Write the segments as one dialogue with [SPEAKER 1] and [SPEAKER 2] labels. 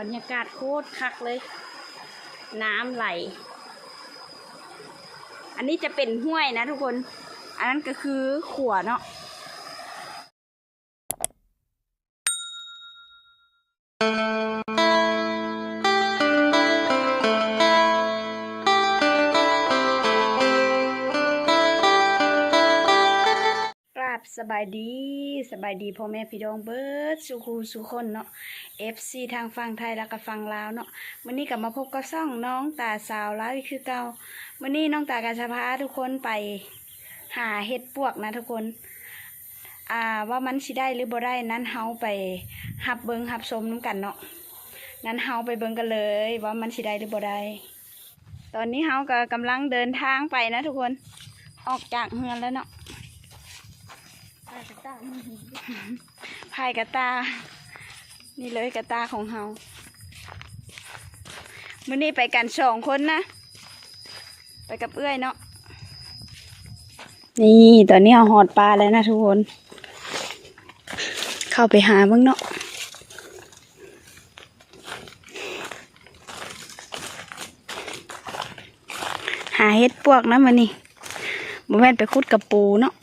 [SPEAKER 1] บรรยากาศโคตรคักเลย น้ำไหล อันนี้จะเป็นห้วยนะทุกคน อันนั้นก็คือขัวเนาะ สบายดีสบายดีพ่อแม่พี่น้องเบิร์ดสุขูสุคนเนาะ FC ทางฝั่งไทยแล้วก็ฝั่งลาวเนาะวันนี้กลับมาพบกับซ่องน้องตาสาวลาวอีกคือเก่าวันนี้น้องตากาจะพาทุกคนไปหาเห็ดปวกนะทุกคนอ่าว่ามันสิได้หรือบ่ได้นั้นเฮาไปหับเบิงหับชมน้ำกันเนาะนั้นเฮาไปเบิงกันเลย ว่ามันสิได้หรือบ่ได้ตอนนี้เฮาก็กำลังเดินทางไปนะทุกคนออกจากเฮือนแล้วเนาะ พายกระตา นี่เลยกระตาของเฮามื่อนี้ไปกันสองคนนะ ไปกับเอื้อยเนาะ นี่ตอนนี้เอาหอดปลาแล้วนะทุกคน เข้าไปหาบ้างเนาะหาเฮ็ดปวกนะมันนี่บ่แม่นไปคุดกับปูเนาะ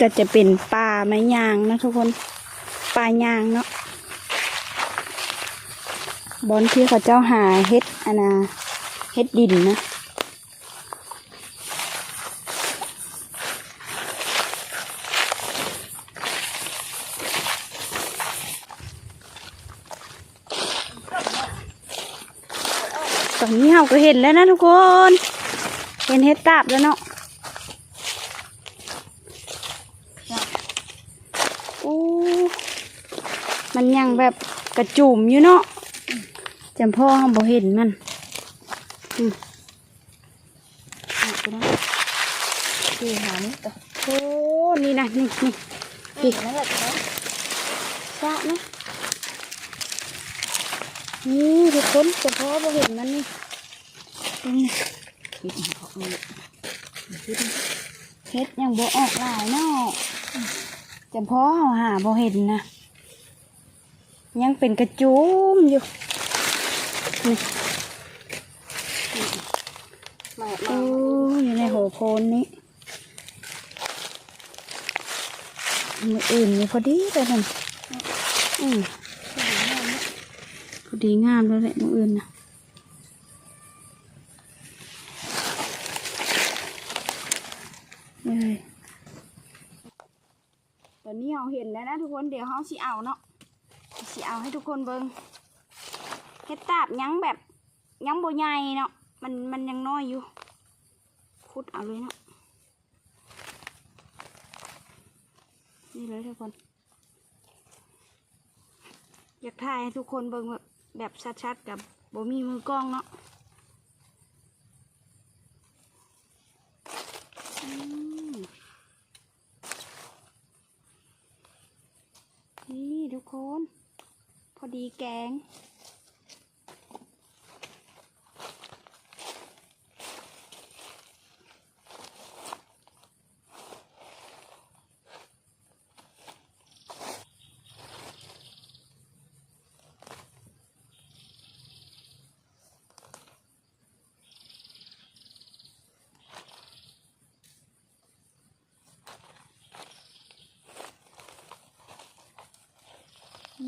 [SPEAKER 1] ก็จะเป็นปลาไม้ยางนะทุกคนปลายางเนาะบอนที่เขาเจ้าหาเฮ็ดอนนาเฮ็ดดินนะตอนนี้เราก็เห็นแล้วนะทุกคน เห็นเฮ็ดตาบแล้วเนาะ อู้ มันยังแบบกระจุ่มอยู่เนาะจำพ่อเขาบ่เห็นมันอืมเอาไปนะ
[SPEAKER 2] คือหานี่ต่อ
[SPEAKER 1] โอ้นี่นะนี่นี่
[SPEAKER 2] อีกนั่นแหละจ้ะ
[SPEAKER 1] ซะนะนี่ทุกคนจำพ่อบ่เห็นมันนี่ตรงนี้
[SPEAKER 2] คิดเขาเอา
[SPEAKER 1] เฮ็ดยังบ่ออกหลายเนาะจำพ่อหาบ่เห็นนะ ยังเป็นกระจุมอยู่นี่
[SPEAKER 2] มา
[SPEAKER 1] โอ้อยู่ในหัวโพนนี้มืออื่นนี่พอดีเลยท่านอืมพอดีงามเลยแหละมืออื่นนะเอ้ยตอนนี้เราเห็นแล้วนะทุกคนเดี๋ยวเขาสิเอาเนาะ สิเอาให้ทุกคนเบิงเฮ็ดตาบยังแบบยังโบใหญ่เนาะมันมันยังน้อยอยู่คุดเอาเลยเนาะนี่เลยทุกคน อยากถ่ายให้ทุกคนเบิงแบบแบบชัดๆกับโบมีมือกล้องเนาะอืมนี่ทุกคน พอ ดีแกง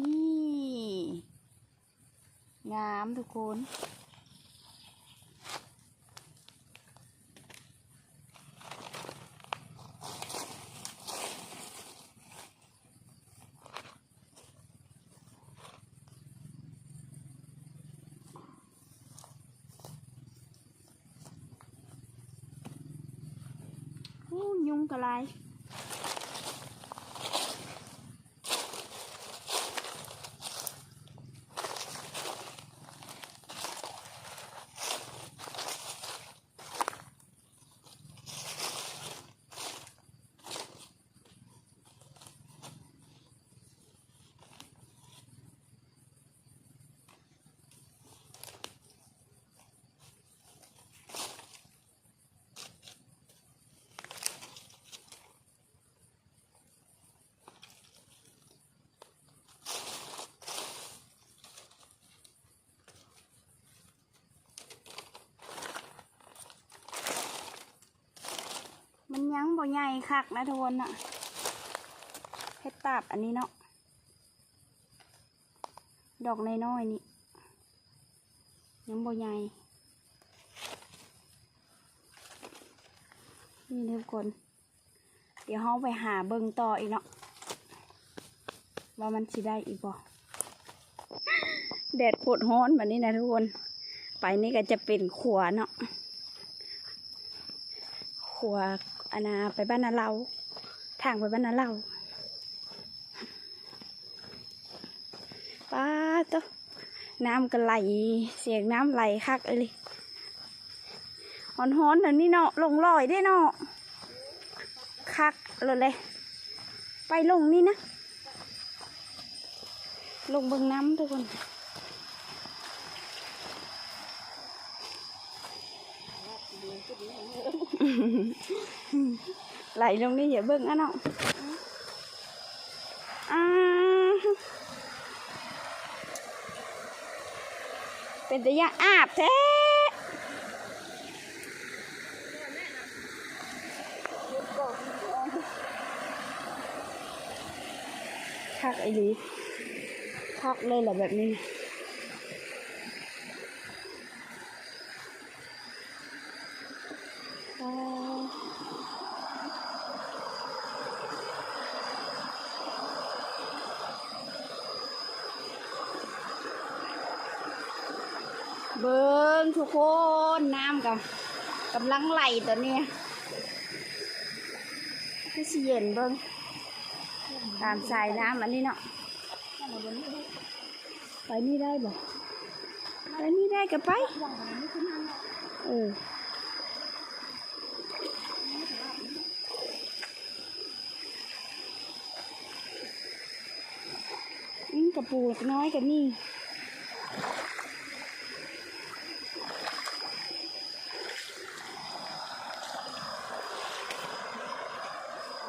[SPEAKER 1] นี่ งามทุกคนอู้ยุงกระไร บ่ใหญ่คักนะทุกคนน่ะเฮ็ดตาบอันนี้เนาะดอกในน้อยนี่ยังบ่ใหญ่นี่ทุกคน เดี๋ยวเฮาไปหาเบิ่งต่ออีกเนาะว่ามันสิได้อีกบ่แดดโคตรร้อนแบบนี้นะทุกคน ไปนี่ก็จะเป็นขัวเนาะขัว อานนาไปบ้านนาเราทางไปบ้านนาเราป้าตน้ำก็ไหล เสียงน้ำไหลคักเอ้ยฮ้อนๆแบบนี้เนาะลงลอยได้เนาะคักเลยเลย ไปลงนี่นะ ลงเบิงน้ำทุกคน ไหลลงนี่อย่าเบิ่งอะเนาะอ่าเป็นตะยะอาบแท้คักไอ้ลีคักเลยแหละแบบนี้ เบิ้งทุกคนน้ำกับกำลังไหลตัวนี้ยคือสิเย็นเบิ้งตามสายน้ำอันนี้เนาะไปนี่ได้บ่ไปนี่ได้ก็ไปเอออืมกระปูกน้อยกับนี่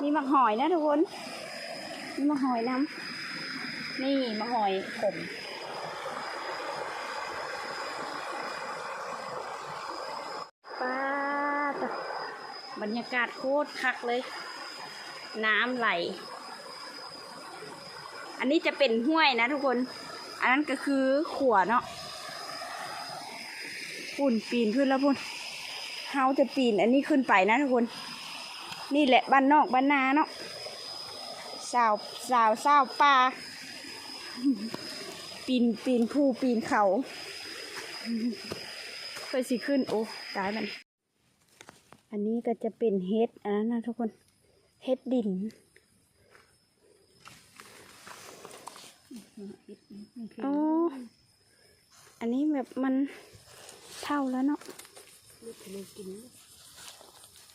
[SPEAKER 1] มีมักหอยนะทุกคนมีมักหอยน้ำนี่มักหอยขมป้าบรรยากาศโคตรคักเลย น้ำไหล อันนี้จะเป็นห้วยนะทุกคน อันนั้นก็คือขวเนาะปุ่นปีนขึ้นแล้วพุ่นเฮาจะปีนอันนี้ขึ้นไปนะทุกคน นี่แหละบ้านนอกบ้านนาเนาะสาวสาวสาวป่าปีนปีนภูปีนเขาเพื่อสิขึ้น โอ้ตายมันอันนี้ก็จะเป็นเฮ็ดอันนั้นนะทุกคนเฮ็ดดินอ๋ออันนี้แบบมันเท่าแล้วเนาะ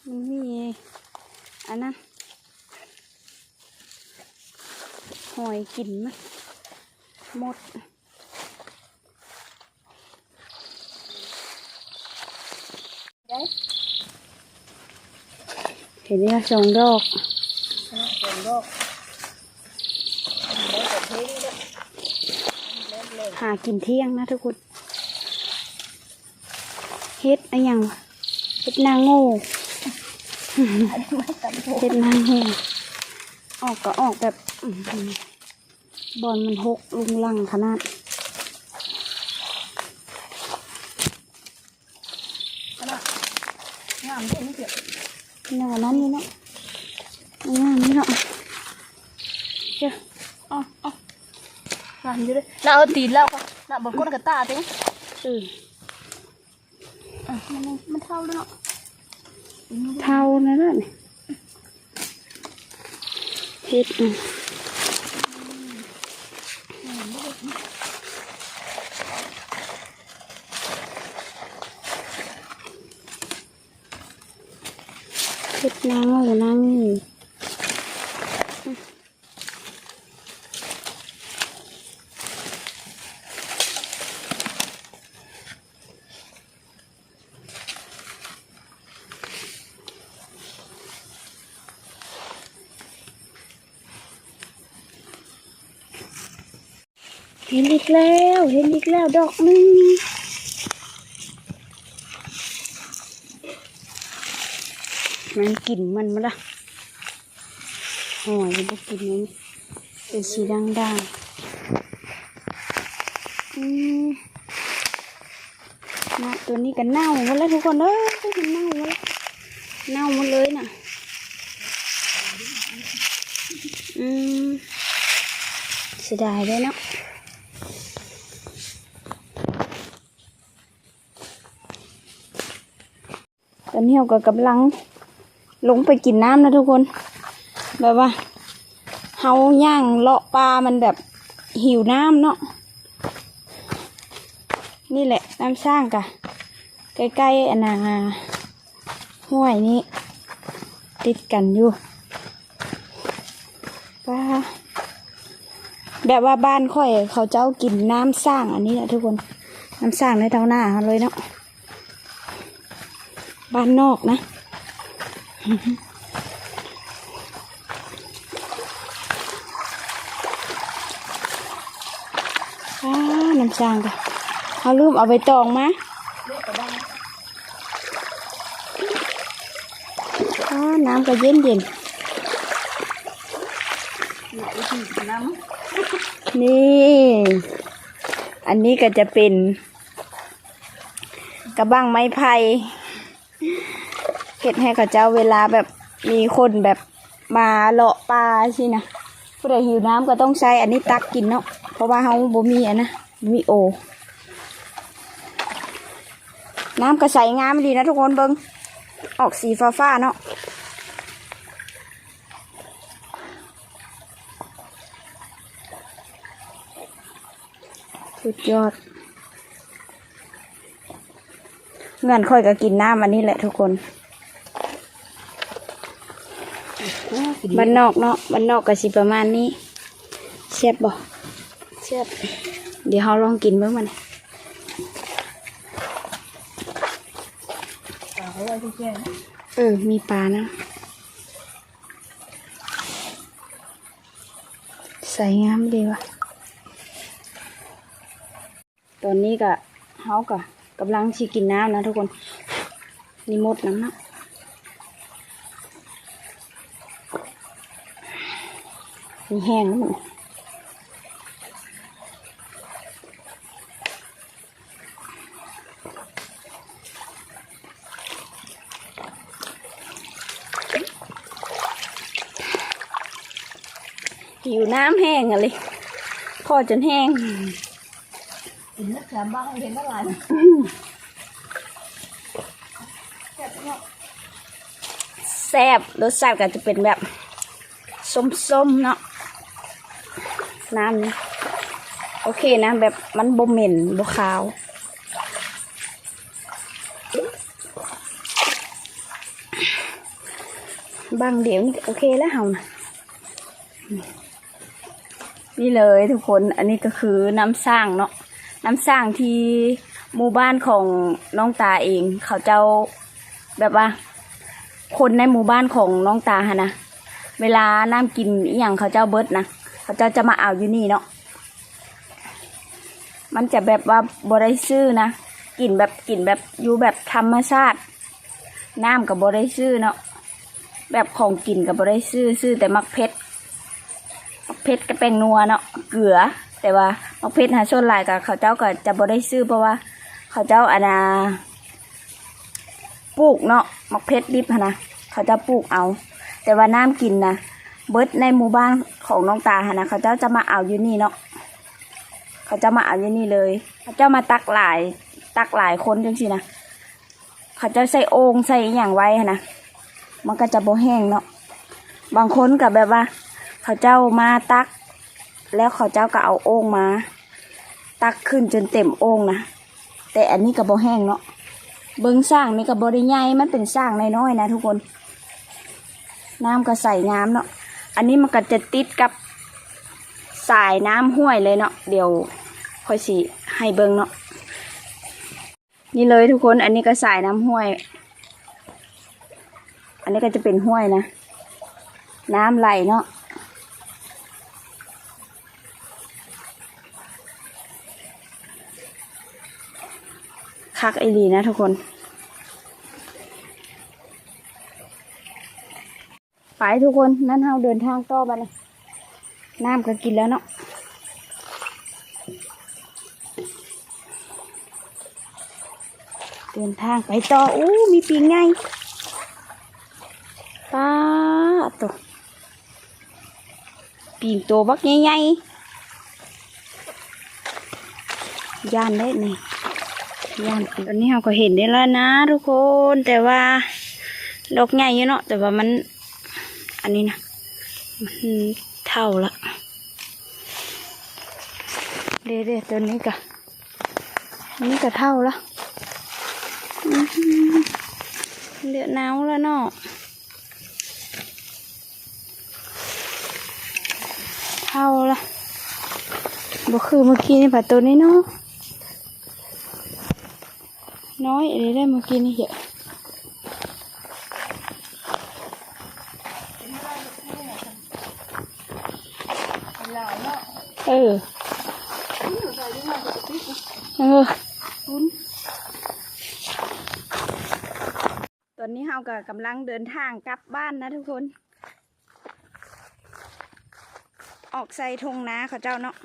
[SPEAKER 1] มันมี อันนั้นหอยกินมั้ยหมดเห็นไหมคะสองดอกหากินเที่ยงนะทุกคนเฮ็ดอะไรยังวะเฮ็ดนางโง่ เฮ็ดนางโง่ออกก็ออกแบบบอลมันหกลุงลังขนาด
[SPEAKER 2] งามเด่นเกี่ยว
[SPEAKER 1] นี่ว่านั้นนี่เนาะงามนี่เนาะเจ้า
[SPEAKER 2] อ๋ออ๋องามอยู่เลยเราเอาตีนแล้วก็เราบนก้นกระตาเต็ง
[SPEAKER 1] เออ
[SPEAKER 2] อะมันมันเท่าแล้วเนาะ
[SPEAKER 1] เท่านั้นแหละเฮ็ดอืมเฮ็ดนางโง่นางนี่เห็นอีกแล้ว เห็นอีกแล้วดอกนึงมันกลิ่นมันมาละหอยบ่กินนี่เป็นสีด่างๆอืมนะตัวนี้ก็เน่าหมดแล้วทุกคนเอ้ยมันเน่าหมดแล้วเน่าหมดเลยน่ะ อืมเสียดายด้วยเนาะ อนนี้เราก็กำลังลงไปกินน้ำนะทุกคน แบบว่าเฮาย่างเลาะปลา มันแบบหิวน้ำเนาะ นี่แหละน้ำสร้างกะใกล้ๆอันนาห้วยนี้ ติดกันอยู่ปลาแบบว่าบ้านค่อย เขาเจ้ากินน้ำสร้างอันนี้แหละทุกคน น้ำสร้างในเท่าหน้าเขาเลยเนาะ บ้านนอกนะ อ้าน้ำจางกันเขาลืมเอาไปตองมาอ้าน้ำก็เย็นเย็นนี่ อันนี้ก็จะเป็น กระบังไม้ไผ่ เห็ดให้กับเจ้าเวลาแบบมีคนแบบมาเลาะปลาสินะผู้ใดหิวน้ำก็ต้องใช้อันนี้ตักกินเนาะเพราะว่าเขาบ่มีอันนะมีโอ น้ำก็ใสงามดีนะทุกคนเบิงออกสีฟ้าฟ้าๆเนาะสุดยอด เงินค่อยก็กินน้ำอันนี้แหละทุกคน บ้านนอกเนาะบ้านนอกก็สิประมาณนี้เสียบบ่
[SPEAKER 2] เสียบ
[SPEAKER 1] เดี๋ยวเราลองกินเบิ่งมัน
[SPEAKER 2] ปลาเขาไว้ที่แก่นะ
[SPEAKER 1] เออ มีปลานะ ใส่งามดีว่ะ ตอนนี้ก็เฮาก็กำลังชิกินน้ำนะทุกคน นี่หมดน้ำนะ มีแห้งแล้วมันหิวน้ำแห้งอะเลยคอจนแห้ง
[SPEAKER 2] กินนักแถมบ้างเห็นเมื่อไหร่
[SPEAKER 1] แซ่บรสชาติก็จะเป็นแบบส้มๆเนาะ น้ำนี่โอเคนะแบบมันบ่เหม็นบ่ขาว บางเดี๋ยวนี่โอเคแล้วเฮานะนี่เลยทุกคนอันนี้ก็คือน้ำสร้างเนาะน้ำสร้างที่หมู่บ้านของน้องตาเอง เขาเจ้าแบบว่า คนในหมู่บ้านของน้องตาฮะนะเวลาน้ำกินอย่างเขาเจ้าเบิดนะ เขาเจ้าจะมาเอาอยู่นี่เนาะมันจะแบบว่าบริซื้อนะกลิ่นแบบกลิ่นแบบอยู่แบบธรรมชาติน้ำกับบริซื้อเนาะแบบของกินกับบริซื้อซื้อแต่มักเพชรมักเพชรกับแป้งนัวเนาะเกลือ แต่ว่ามักเพชรหาส่วนลายกับเขาเจ้าก็จะบริซื้อเพราะว่า เขาเจ้าอานาปลูกเนาะมักเพชรดิบนนะเขาจะปลูกเอา แต่ว่าน้ำกินนะ เบิดในหมู่บ้านของน้องตาหั้นะเขาเจ้าจะมาเอาอยู่นี่เนาะเขาจะมาเอาอยู่นี่เลย เขาเจ้ามาตักหลายตักหลายคนจังสินะเขาเจะใส่โอ่งใส่อย่างไว้หั้นะมันก็จะโบแห้งเนาะบางคนกับแบบว่า เขาเจ้ามาตัก แล้วเขาเจ้าก็เอาโอ่งมา ตักขึ้นจนเต็มโอ่งนะแต่อันนี้ก็บ่แห้งเนาะเบิ้งสร้างนี่กับบริใหญ่มันเป็นสร้างน้อยๆนะทุกคน น้ำก็ใส่งามเนาะ อันนี้มันก็จะติดกับสายน้ำห้วยเลยเนาะเดี๋ยวค่อยสิให้เบิ้งเนาะนี่เลยทุกคนอันนี้ก็สายน้ำห้วย อันนี้ก็จะเป็นห้วยนะ น้ำไหลเนาะคักไอรีนะทุกคน ไปทุกคนนั่นเฮาเดินทางต่อไปเลยน้ำก็กินแล้วเนาะเดินทางไปต่ออู้มีปีงไงป้าตัวปีงตัวบักใหญ่ๆย่านได้นี่ย่านตอนนี้เราก็เห็นได้แล้วนะทุกคนแต่ว่าดอกใหญ่อยู่เนาะแต่ว่ามัน อันนี้นะมันเท่าละเด็ดๆตัวนี้ก็อันนี้ก็เท่าละเดือดหนาวแล้วเนาะเท่าละบ่คือเมื่อกี้นี่ผัดตัวนี้เนาะน้อยอันนี้ได้เมื่อกี้นี่เยอะเอ อเออตอนนี้เฮาก็กำลังเดินทางกลับบ้านนะทุกคน ออกใส่ทงนาเขาเจ้าเนาะ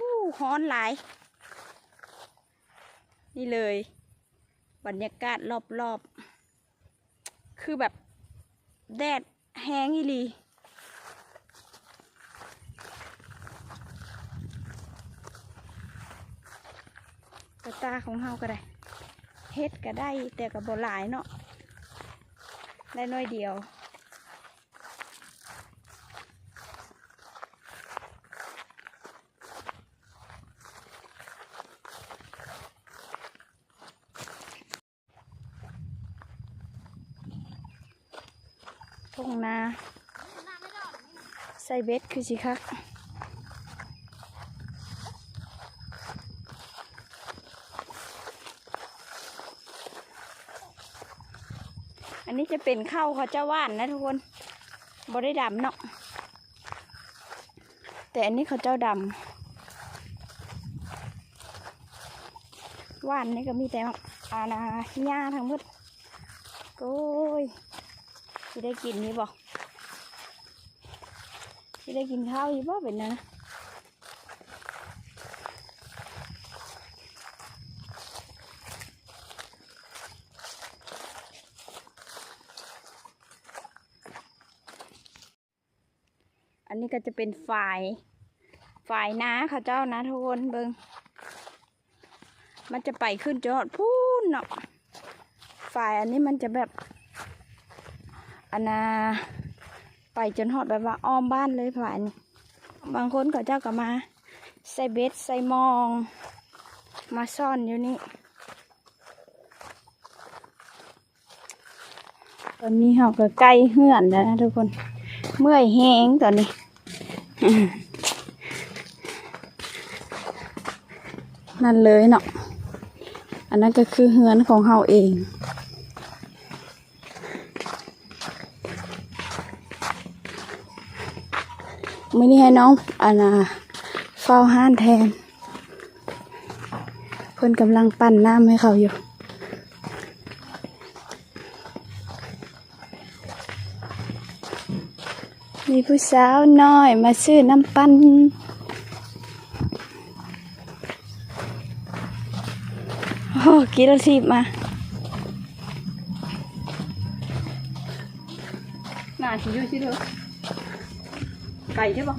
[SPEAKER 1] อู้ฮ้อนหลาย นี่เลย บรรยากาศรอบๆ คือแบบแดดแห้งอีหลี กระตาของเฮาก็ได้เฮ็ดก็ได้แต่ก็บ่หลายเนาะได้น้อยเดียวทุ่งนาใส่เบ็ดคือสิคะ นนี้จะเป็นข้าวเขาเจ้าว่านนะทุกคนบ่ได้ดำเนาะแต่อันนี้เขาเจ้าดำว่านนี่ก็มีแต่อาณาหญ้าทั้งหมดโอ้ยสิได้กินนี่บอกสิได้กินข้าวอีบ่เป็นนะ อันนี้ก็จะเป็นฝ่ายฝ่ายนาเขาเจ้านะทุกคนเบิงมันจะไปขึ้นจอดพูนเนาะฝ่ายอันนี้มันจะแบบอันนาไปจนหอดแบบว่าอ้อมบ้านเลยผ่านนี่บางคนก็เจ้าก็มา ใส่เบ็ดใส่มอง มาซ่อนอยู่นี่ตอนนี้เราก็ใกล้เหื่อนแล้วนะทุกคน เมื่อยแห้งตอนนี้ นั่นเลยเนาะ อันนั้นก็คือเฮือนของเราเองไม่ได้ให้น้องอันนะเฝ้าห้านแทนเพิ่นกำลังปั่นน้ำให้เขาอยู่ มีผู้สาวน้อยมาซื้อน้ำปั่นโอ้กินแล้วทีบมาน่าชิอยู่ชิเถอะไก่ใช่ปะ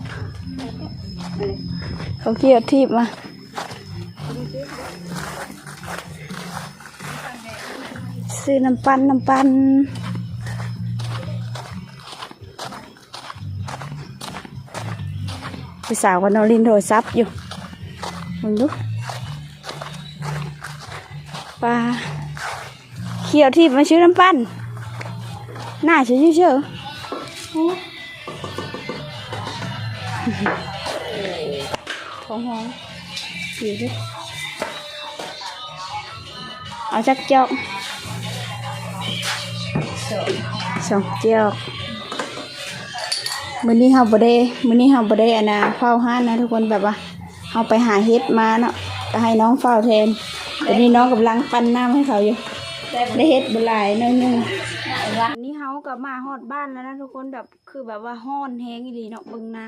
[SPEAKER 1] เขาเกี่ยวทีบมาซื้อน้ำปันน้ำปัน พี่สาวกับน้องลินโทรศัพท์อยู่มึงดูปลาเขียวทีบมาซื้อน้ำปั้นน่าเชื่อเชื่อของหอมอยู่ดิเอาจักเจ้าสองเจ้า มื้อนี้เฮาบ่ได้มื้อนี้เฮาบ่ได้อันน่ะเฝ้าห้านนะทุกคนแบบว่าเฮาไปหาเฮ็ดมาเนาะก็ให้น้องเฝ้าแทนตอนนี้น้องกำลังปั้นน้ำให้เขาอยู่ได้เฮ็ดบ่หลายน้อยนึงอันนี้เฮาก็มาฮอดบ้านแล้วนะทุกคนแบบคือแบบว่าฮ้อนแฮงอีหลีเนาะเบิ่งหน้า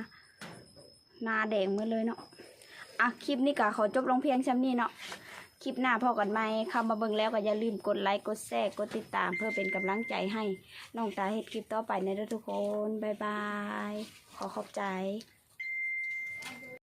[SPEAKER 1] หน้าแดงหมดเลยเนาะอะคลิปนี้ก็ขอจบลงเพียงช่นี้เนาะ คลิปหน้าพอกันไหมเข้ามาเบิ่งแล้วก็อย่าลืมกดไลค์กดแชร์กดติดตาม เพื่อเป็นกำลังใจให้น้องตาเฮ็ดคลิปต่อไปในะทุกคน บ๊ายบาย ขอขอบใจ